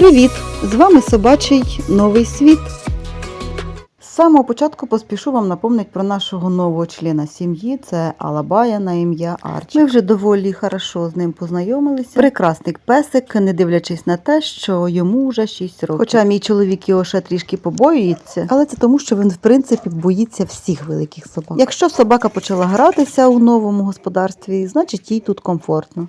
Привіт! З вами собачий новий світ. З самого початку поспішу вам напомнити про нашого нового члена сім'ї. Це Алабая на ім'я Арчі. Ми вже доволі хорошо з ним познайомилися. Прекрасний песик, не дивлячись на те, що йому вже 6 років. Хоча мій чоловік його ще трішки побоюється, але це тому, що він в принципі боїться всіх великих собак. Якщо собака почала гратися у новому господарстві, значить їй тут комфортно.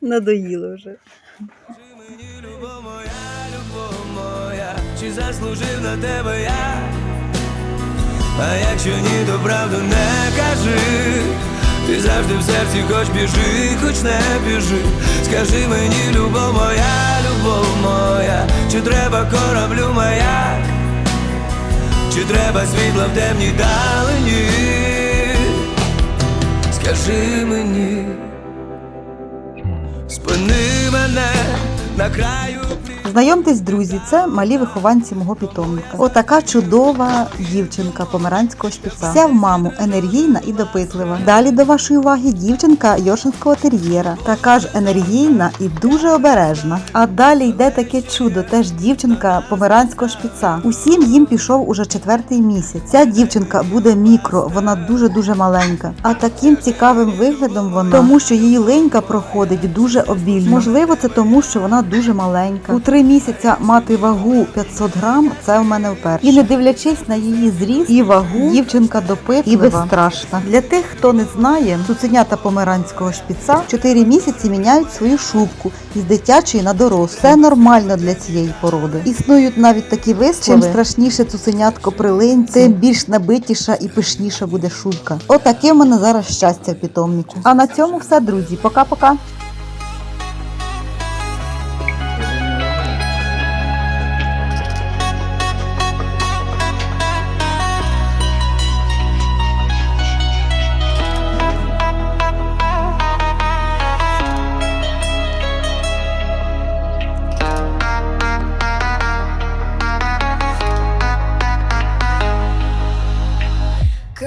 Надоїло вже. Чи мені любов моя, любов моя, чи заслужив на тебе я? А якщо ні, то правду не кажи. Ти завжди в серці хоч біжи, хоч не біжи. Скажи мені, любов моя, любов моя, чи треба кораблю маяк, чи треба світла в темній далині? Скажи мені. Спини мене на краю Знайомтесь, друзі, це малі вихованці мого питомника. Отака чудова дівчинка померанського шпіца. Вся в маму енергійна і допитлива. Далі до вашої уваги дівчинка йоршинського тер'єра. Така ж енергійна і дуже обережна. А далі йде таке чудо, теж дівчинка померанського шпіца. Усім їм пішов уже четвертий місяць. Ця дівчинка буде мікро, вона дуже дуже маленька. А таким цікавим виглядом вона, тому що її линька проходить дуже обільно. Можливо, це тому, що вона дуже маленька. У три місяця мати вагу 500 грам це в мене вперше. І не дивлячись на її зріст і вагу, дівчинка допитлива і безстрашна. Для тих, хто не знає, цуценята померанського шпіца 4 місяці міняють свою шубку із дитячої на дорослу. Це нормально для цієї породи. Існують навіть такі вислови. Чим страшніше цуценятко при тим більш набитіша і пишніша буде шубка. Отаке в мене зараз щастя в питомнику. А на цьому все, друзі. Пока-пока.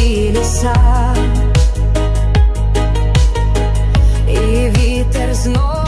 і ліса, і вітер знов.